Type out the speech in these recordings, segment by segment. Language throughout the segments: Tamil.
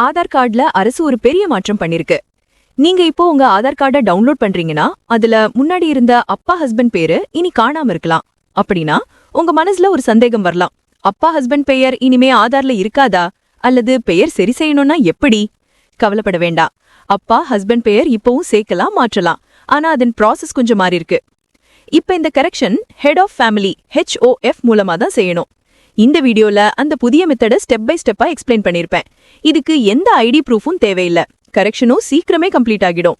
ஆதார் கார்டுல அரசு ஒரு பெரிய மாற்றம் பண்ணிருக்கு. நீங்க இப்போ உங்க ஆதார் கார்டை டவுன்லோட் பண்றீங்கன்னா அதுல முன்னாடி இருந்த அப்பா ஹஸ்பண்ட் பேரு இனி காணாம இருக்கலாம். அப்படின்னா உங்க மனசுல ஒரு சந்தேகம் வரலாம். அப்பா ஹஸ்பண்ட் பெயர் இனிமே ஆதார்ல இருக்காதா? அல்லது பெயர் சரி செய்யணும்னா எப்படி? கவலைப்பட வேண்டாம். அப்பா ஹஸ்பண்ட் பெயர் இப்பவும் சேர்க்கலாம் மாற்றலாம். ஆனா அதன் ப்ராசஸ் கொஞ்சம் மாறி இருக்கு இப்ப இந்த correction head of family HOF மூலமா தான் செய்யணும். இந்த வீடியோல அந்த புதிய மெத்தடை ஸ்டெப் பை ஸ்டெப்பா எக்ஸ்பிளைன் பண்ணிருப்பேன். இதுக்கு எந்த ஐடி ப்ரூஃபும் தேவையில்ல. கரெக்ஷனும் சீக்கிரமே கம்ப்ளீட் ஆகிடும்.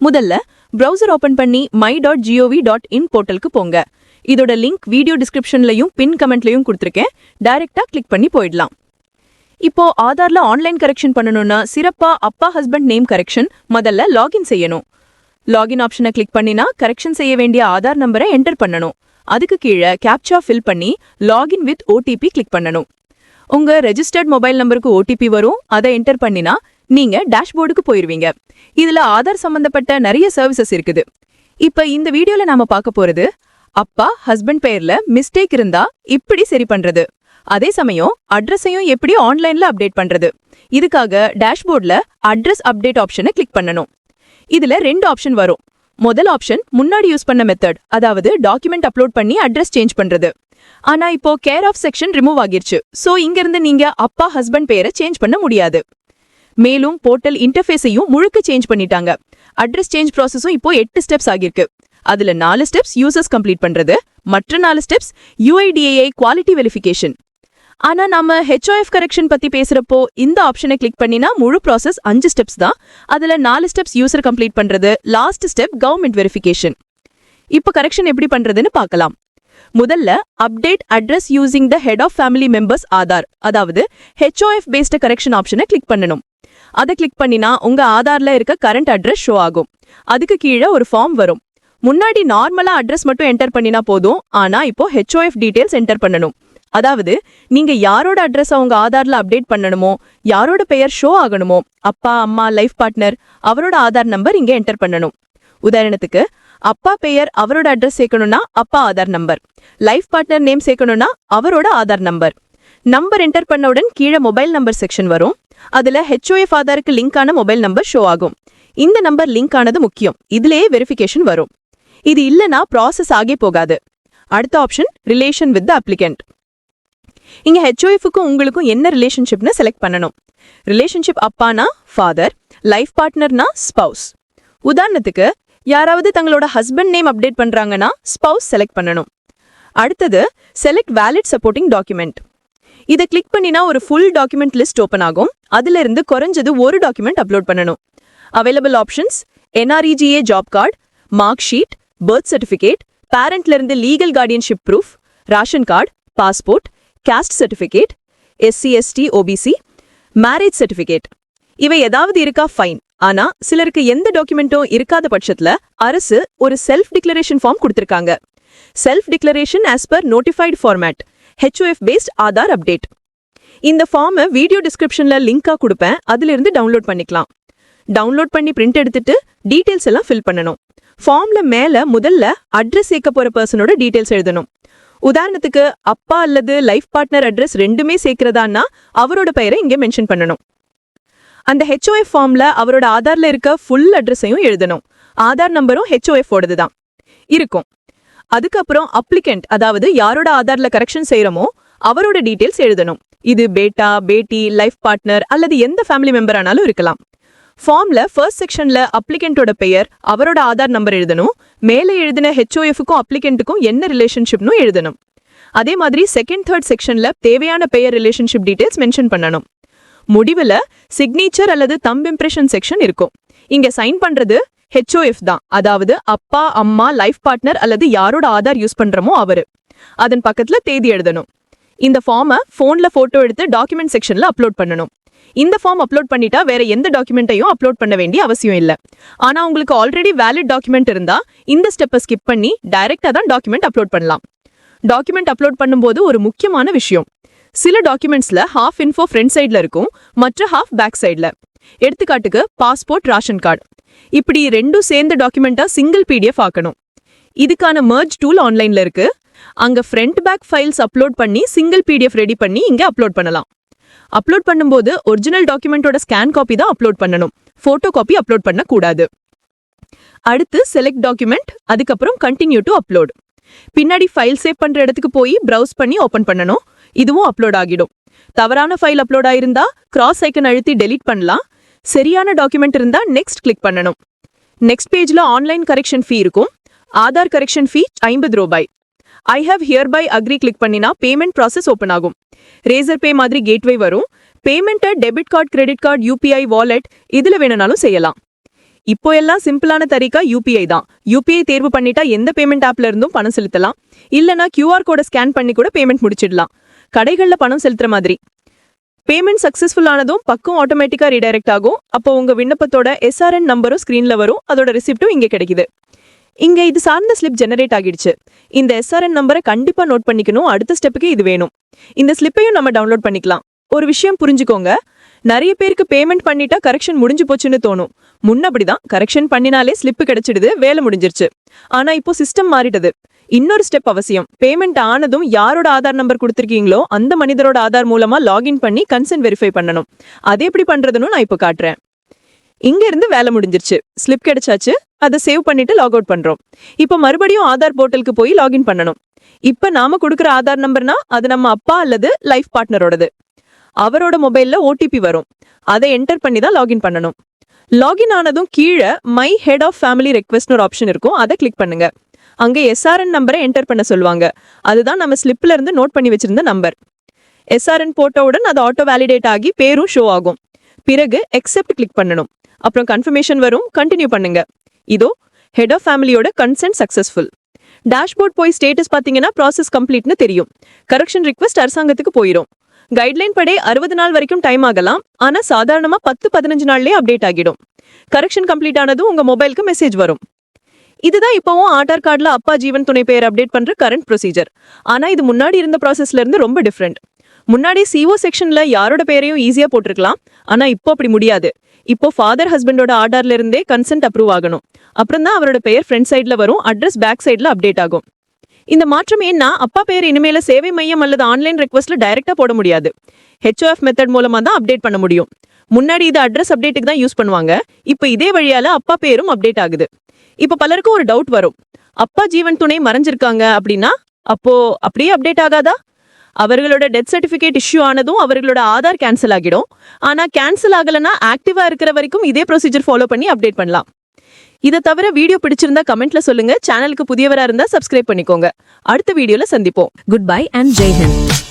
முதல்ல ப்ரௌசர் ஓபன் பண்ணி my dot GOV dot in போர்ட்டலுக்கு போங்க. இதோட லிங்க் வீடியோ டிஸ்கிரிப்ஷன்லையும் பின் கமெண்ட்லயும் கொடுத்துருக்கேன். டைரக்டா கிளிக் பண்ணி போயிடலாம். இப்போ ஆதார்ல ஆன்லைன் கரெக்ஷன் பண்ணணும்னா சிறப்பா அப்பா ஹஸ்பண்ட் நேம் கரெக்ஷன் முதல்ல லாகின் செய்யணும். லாகின் ஆப்ஷனை கிளிக் பண்ணினா கரெக்ஷன் செய்ய வேண்டிய ஆதார் நம்பரை என்டர் பண்ணணும். அதுக்கு கீழே கேப்சா ஃபில் பண்ணி லாகின் வித் ஓடிபி கிளிக் பண்ணணும். உங்க ரெஜிஸ்டர்ட் மொபைல் நம்பருக்கு ஓடிபி வரும். அதை என்டர் பண்ணினா நீங்க டேஷ்போர்டுக்கு போயிருவீங்க. இதுல ஆதார் சம்பந்தப்பட்ட நிறைய சர்வீசஸ் இருக்குது. இப்ப இந்த வீடியோல நாம பார்க்க போறது அப்பா ஹஸ்பண்ட் பெயர்ல மிஸ்டேக் இருந்தா இப்படி சரி பண்றது. அதே சமயம் அட்ரஸையும் எப்படி ஆன்லைன்ல அப்டேட் பண்றது. இதுக்காக டேஷ்போர்ட்ல அட்ரஸ் அப்டேட் ஆப்ஷனை கிளிக் பண்ணணும். இதுல ரெண்டு ஆப்ஷன் வரும். முதல் ஆப்ஷன் முன்னாடி யூஸ் பண்ண மெத்தட் அதாவது டாக்குமெண்ட் அப்லோட் பண்ணி அட்ரஸ் சேஞ்ச் பண்றது. ஆனா இப்போ கேர் ஆஃப் செக்ஷன் ரிமூவ் ஆகிருச்சு. சோ இங்க இருந்து நீங்க அப்பா ஹஸ்பண்ட் பெயரை சேஞ்ச் பண்ண முடியாது. மேலும் போர்ட்டல் இன்டர்ஃபேஸையும் முழுக்க சேஞ்ச் பண்ணிட்டாங்க. அட்ரஸ் சேஞ்ச் ப்ராசஸும் இப்போ எட்டு ஸ்டெப்ஸ் ஆகிருக்கு. அதுல நாலு ஸ்டெப்ஸ் யூசர்ஸ் கம்ப்ளீட் பண்றது மற்ற நாலு ஸ்டெப்ஸ் யூஐடிஏஐ குவாலிட்டி வெரிஃபிகேஷன் ஆனா நம்ம ஹெச்ஓஎஃப் கரெக்ஷன் பத்தி பேசுறப்போ இந்த ஆப்ஷனை கிளிக் பண்ணினா முழு ப்ராசஸ் அஞ்சு ஸ்டெப்ஸ் தான். அதுல நாலு ஸ்டெப்ஸ் யூசர் கம்ப்ளீட் பண்றது லாஸ்ட் ஸ்டெப் கவர்மெண்ட் வெரிஃபிகேஷன் இப்போ கரெக்ஷன் எப்படி பண்றதுன்னு பார்க்கலாம். முதல்ல update address using the head of family members Aadhaar அதாவது ஹெச்ஓஎஃப் பேஸ்டு கரெக்ஷன் ஆப்ஷனை கிளிக் பண்ணணும். அதை கிளிக் பண்ணினா உங்க ஆதார்ல இருக்க கரண்ட் அட்ரஸ் ஷோ ஆகும். அதுக்கு கீழே ஒரு ஃபார்ம் வரும். முன்னாடி நார்மலா அட்ரஸ் மட்டும் என்டர் பண்ணினா போதும். ஆனா இப்போ ஹெச்ஓஎஃப் டீடைல்ஸ் என்டர் பண்ணணும். அதாவது நீங்க யாரோட அட்ரஸ் அவங்க ஆதார்ல அப்டேட் பண்ணணுமோ யாரோட பெயர் ஷோ ஆகணுமோ அப்பா அம்மா லைஃப் பார்ட்னர் அவரோட ஆதார் நம்பர் இங்க என்டர் பண்ணணும். உதாரணத்துக்கு அப்பா பெயர் அவரோட அட்ரஸ் சேர்க்கணும்னா அப்பா Aadhaar number life partner name சேர்க்கணும்னா அவரோட ஆதார் நம்பர் நம்பர் என்டர் பண்ணவுடன் கீழே மொபைல் நம்பர் செக்ஷன் வரும். அதுல ஹெச்ஓஎஃப் ஆதாருக்கு லிங்க் ஆன மொபைல் நம்பர் ஷோ ஆகும். இந்த நம்பர் லிங்க் ஆனது முக்கியம். இதுலயே வெரிஃபிகேஷன் வரும். இது இல்லனா ப்ராசஸ் ஆகே போகாது. அடுத்த option relation with the applicant இங்க ஹெச்ஓஎஃப்க்கும் உங்களுக்கும் என்ன ரிலேஷன்ஷிப்னு செலக்ட் பண்ணணும். ரிலேஷன்ஷிப் அப்பானா ஃபாதர் லைஃப் பார்ட்னர்னா ஸ்பவுஸ் உதாரணத்துக்கு யாராவது தங்களோட ஹஸ்பண்ட் நேம் அப்டேட் பண்றாங்கன்னா ஸ்பவுஸ் செலக்ட் பண்ணணும். அடுத்தது செலக்ட் வேலிட் சப்போர்ட்டிங் டாக்குமெண்ட் இதை கிளிக் பண்ணினா ஒரு ஃபுல் டாக்குமெண்ட் லிஸ்ட் ஓப்பன் ஆகும். அதுல இருந்து குறைஞ்சது ஒரு டாக்குமெண்ட் அப்லோட் பண்ணணும். Available options NREGA job card mark sheet birth certificate பேரண்ட்ல இருந்து legal guardianship proof ration card passport caste certificate SC ST OBC marriage certificate இவை ஏதாவது இருக்கா? ஃபைன் ஆனா சிலருக்கு எந்த டாக்குமெண்ட்டும் இருக்காத பட்சத்துல அரசு ஒரு செல்ஃப் டிக்ளரேஷன் ஃபார்ம் கொடுத்திருக்காங்க. Self declaration as per notified format HOF based Aadhaar update இந்த ஃபார்மை வீடியோ டிஸ்கிரிப்ஷன்ல லிங்கா கொடுப்பேன். அதுல இருந்து டவுன்லோட் பண்ணிக்கலாம். டவுன்லோட் பண்ணி பிரிண்ட் எடுத்துட்டு டீடைல்ஸ் எல்லாம் ஃபில் பண்ணணும். ஃபார்ம்ல மேல முதல்ல அட்ரஸ் சேர்க்க போற பர்சனோட டீடைல்ஸ் எழுதணும். உதாரணத்துக்கு அப்பா அல்லது லைஃப் பார்ட்னர் அட்ரஸ் ரெண்டுமே சேர்க்கிறதான்னா அவரோட பெயரை இங்கே மென்ஷன் பண்ணணும். அந்த ஹெச்ஓஎஃப் ஃபார்ம்ல அவரோட ஆதார்ல இருக்க ஃபுல் அட்ரஸையும் எழுதணும். ஆதார் நம்பரும் ஹெச்ஓஎஃப் ஓடது தான் இருக்கும். அதுக்கப்புறம் அப்ளிகண்ட் அதாவது யாரோட ஆதார்ல கரெக்ஷன் செய்யறோமோ அவரோட டீட்டெயில்ஸ் எழுதணும். இது பேட்டா பேட்டி லைஃப் பார்ட்னர் அல்லது எந்த ஃபேமிலி மெம்பர் ஆனாலும் இருக்கலாம். ஃபார்ம்ல ஃபர்ஸ்ட் செக்ஷன்ல அப்ளிகெண்ட்டோட பெயர் அவரோட ஆதார் நம்பர் எழுதணும். மேலே எழுதின ஹெச்ஓஎஃப்க்கும் அப்ளிகெண்ட்டுக்கும் என்ன ரிலேஷன்ஷிப்னு எழுதணும். அதே மாதிரி செகண்ட் தேர்ட் செக்ஷன்ல தேவையான பெயர் ரிலேஷன்ஷிப் டீடைல்ஸ் மென்ஷன் பண்ணணும். முடிவில் சிக்னேச்சர் அல்லது தம்ப் இம்ப்ரெஷன் செக்ஷன் இருக்கும். இங்க சைன் பண்றது ஹெச்ஓஎஃப் தான். அதாவது அப்பா அம்மா லைஃப் பார்ட்னர் அல்லது யாரோட ஆதார் யூஸ் பண்றோமோ அவரு. அதன் பக்கத்துல தேதி எழுதணும். இந்த ஃபார்மை ஃபோன்ல போட்டோ எடுத்து டாக்குமெண்ட் செக்ஷன்ல அப்லோட் பண்ணணும். இந்த ஃபார்ம் அப்லோட் பண்ணிட்டா வேற எந்த டாக்குமெண்ட்டையும் அப்லோட் பண்ண வேண்டிய அவசியம் இல்லை. ஆனா உங்களுக்கு ஆல்ரெடி வேலிட் டாக்குமெண்ட் இருந்தா இந்த ஸ்டெப்பை ஸ்கிப் பண்ணி டைரக்டா தான் டாக்குமெண்ட் அப்லோட் பண்ணலாம். டாக்குமெண்ட் அப்லோட் பண்ணும்போது ஒரு முக்கியமான விஷயம். சில டாக்குமெண்ட்ஸ்ல ஹாஃப் இன்ஃபோ ஃப்ரண்ட் சைட்ல இருக்கும் மற்ற ஹாஃப் பேக் சைட்ல எடுத்துக்காட்டுக்கு பாஸ்போர்ட் ரேஷன் கார்டு இப்படி ரெண்டும் சேர்ந்த டாக்குமெண்ட்டாக சிங்கிள் பிடிஎஃப் ஆக்கணும். இதுக்கான மர்ஜ் டூல் ஆன்லைன்ல இருக்கு. அங்க ஃப்ரண்ட் பேக் ஃபைல்ஸ் அப்லோட் பண்ணி சிங்கிள் பிடிஎஃப் ரெடி பண்ணி இங்கே அப்லோட் பண்ணலாம். அப்லோட் பண்ணும்போது ஒரிஜினல் டாக்குமெண்ட்டோட ஸ்கேன் காப்பி தான் அப்லோட் பண்ணணும். ஃபோட்டோ காப்பி அப்லோட் பண்ணக்கூடாது. அடுத்து செலக்ட் டாக்குமெண்ட் அதுக்கப்புறம் கண்டினியூ டு அப்லோட் பின்னாடி ஃபைல் சேவ் பண்ணுற இடத்துக்கு போய் ப்ரௌஸ் பண்ணி ஓப்பன் பண்ணணும். இதுவும் அப்லோட் ஆகிடும். தவறான ஃபைல் அப்லோட் ஆயிருந்தா கிராஸ் ஐக்கன் அழுத்தி டெலீட் பண்ணலாம். சரியான டாக்குமெண்ட் இருந்தா நெக்ஸ்ட் கிளிக் பண்ணணும். நெக்ஸ்ட் பேஜ்ல ஆன்லைன் கரெக்ஷன் ஃபீ இருக்கும். ஆதார் கரெக்ஷன் ஃபீ ஐம்பது ரூபாய். I have hereby agree click பண்ணினா பேமெண்ட் ப்ராசஸ் ஓப்பன் ஆகும். ரேசர் பே மாதிரி கேட்வே வரும். பேமெண்ட்டை debit card credit card UPI wallet இதுல வேணும்னாலும் செய்யலாம். இப்போ எல்லாம் சிம்பிளான தரிக்கா யூபிஐ தான். யூபிஐ தேர்வு பண்ணிட்டா எந்த பேமெண்ட் ஆப்ல இருந்தும் பணம் செலுத்தலாம். இல்லனா கியூஆர் கோடை ஸ்கேன் பண்ணி கூட பேமெண்ட் முடிச்சிடலாம். கடைகளில் பணம் செலுத்துற மாதிரி. பேமெண்ட் சக்சஸ்ஃபுல் ஆனதும் பக்கம் ஆட்டோமேட்டிக்கா ரீடைரக்ட் ஆகும். அப்போ உங்க விண்ணப்பத்தோட எஸ்ஆர்என் நம்பரும் ஸ்க்ரீனில் வரும். அதோட ரிசிப்டும் இங்கே கிடைக்குது. இங்க இது சார்ந்த ஸ்லிப் ஜெனரேட் ஆகிடுச்சு. இந்த எஸ்ஆர்என் நம்பரை கண்டிப்பா நோட் பண்ணிக்கணும். அடுத்த ஸ்டெப்புக்கு இது வேணும். இந்த ஸ்லிப்பையும் நம்ம டவுன்லோட் பண்ணிக்கலாம். ஒரு விஷயம் புரிஞ்சுக்கோங்க. நிறைய பேருக்கு பேமெண்ட் பண்ணிட்டா கரெக்ஷன் முடிஞ்சு போச்சுன்னு தோணும். முன்ன அப்படிதான். கரெக்ஷன் பண்ணினாலே ஸ்லிப் கிடைச்சிடுது. வேலை முடிஞ்சிருச்சு. ஆனா இப்போ சிஸ்டம் மாறிட்டது. இன்னொரு ஸ்டெப் அவசியம். பேமெண்ட் ஆனதும் யாரோட ஆதார் நம்பர் கொடுத்துருக்கீங்களோ அந்த மனிதரோட ஆதார் மூலமா லாகின் பண்ணி கன்சென்ட் வெரிஃபை பண்ணணும். அது எப்படி பண்றதுன்னு நான் இப்போ காட்டுறேன். இங்க இருந்து வேலை முடிஞ்சிருச்சு. ஸ்லிப் கிடைச்சாச்சு. அதை சேவ் பண்ணிட்டு லாக் அவுட் பண்றோம். இப்போ மறுபடியும் ஆதார் போர்ட்டலுக்கு போய் லாகின் பண்ணணும். இப்ப நாம கொடுக்குற ஆதார் நம்பர்னா அது நம்ம அப்பா அல்லது லைஃப் பார்ட்னரோடது அவரோட மொபைல்ல ஓடிபி வரும். அதை என்டர் பண்ணி தான் லாகின் பண்ணணும். லாகின் ஆனதும் கீழே மை ஹெட் ஆஃப் ஃபேமிலி ரெக்வெஸ்ட்னு ஒரு ஆப்ஷன் இருக்கும். அதை கிளிக் பண்ணுங்க. அங்க எஸ்ஆர்என் நம்பரை என்டர் பண்ண சொல்லுவாங்க. அதுதான் நம்ம ஸ்லிப்ல இருந்து நோட் பண்ணி வச்சிருந்த நம்பர் எஸ்ஆர்என் போட்டவுடன் அது ஆட்டோ வேலிடேட் ஆகி பேரும் ஷோ ஆகும். பிறகு எக்ஸெப்ட் கிளிக் பண்ணணும். அப்புறம் கன்ஃபர்மேஷன் வரும். கண்டினியூ பண்ணுங்க. இதோ ஹெட் ஆஃப் ஃபேமிலியோட கன்சென்ட் சக்சஸ்ஃபுல் டேஷ்போர்ட் போய் ஸ்டேட்டஸ் பார்த்தீங்கன்னா ப்ராசஸ் கம்ப்ளீட்னு தெரியும். கரெக்ஷன் ரிக்வெஸ்ட் அரசாங்கத்துக்கு போயிடும் கைட்லைன் படி அறுபது நாள் வரைக்கும் டைம் ஆகலாம். ஆனா சாதாரணமா பத்து பதினஞ்சு நாள்லயே அப்டேட் ஆகிடும். கரெக்ஷன் கம்ப்ளீட் ஆனதும் உங்க மொபைலுக்கு மெசேஜ் வரும். இதுதான் இப்போவும் ஆதார் கார்டுல அப்பா ஜீவன் துணை பெயர் அப்டேட் பண்ற கரண்ட் ப்ரொசீஜர் ஆனா இது முன்னாடி இருந்த ப்ராசஸ்ல இருந்து ரொம்ப டிஃப்ரெண்ட் முன்னாடி சிஓ செக்ஷன்ல யாரோட பெயரையும் ஈஸியா போட்டிருக்கலாம். ஆனா இப்போ அப்படி முடியாது. இப்போ ஃபாதர் ஹஸ்பண்டோட ஆர்டர்ல இருந்தே கன்சென்ட் அப்ரூவ் ஆகணும். அப்புறம் தான் அவரோட பெயர் ஃப்ரண்ட் சைடில் வரும் அட்ரஸ் பேக் சைடில் அப்டேட் ஆகும். இந்த மாற்றம் ஏன்னா அப்பா பெயர் இனிமேல சேவை மையம் அல்லது ஆன்லைன் ரெக்வஸ்ட்ல டைரக்டா போட முடியாது. ஹெச்ஓஎஃப் மெத்தட் மூலமா தான் அப்டேட் பண்ண முடியும். முன்னாடி இது அட்ரஸ் அப்டேட்டுக்கு தான் யூஸ் பண்ணுவாங்க. இப்போ இதே வழியால அப்பா பேரும் அப்டேட் ஆகுது. இப்போ பலருக்கும் ஒரு டவுட் வரும். அப்பா ஜீவன் துணை மறைஞ்சிருக்காங்க அப்படின்னா அப்போ அப்படியே அப்டேட் ஆகாதா? அவர்களோட டெத் சர்டிஃபிகேட் இஷ்யூ ஆனதும் அவர்களோட ஆதார் கேன்சல் ஆகிடும். ஆனால் கேன்சல் ஆகலைன்னா ஆக்டிவாக இருக்கிற வரைக்கும் இதே ப்ரொசீஜர் ஃபாலோ பண்ணி அப்டேட் பண்ணலாம். இதை தவிர வீடியோ பிடிச்சிருந்தா கமெண்ட்ல சொல்லுங்க. சேனலுக்கு புதியவரா இருந்தா சப்ஸ்கிரைப் பண்ணிக்கோங்க. அடுத்த வீடியோல சந்திப்போம். Goodbye and Hind.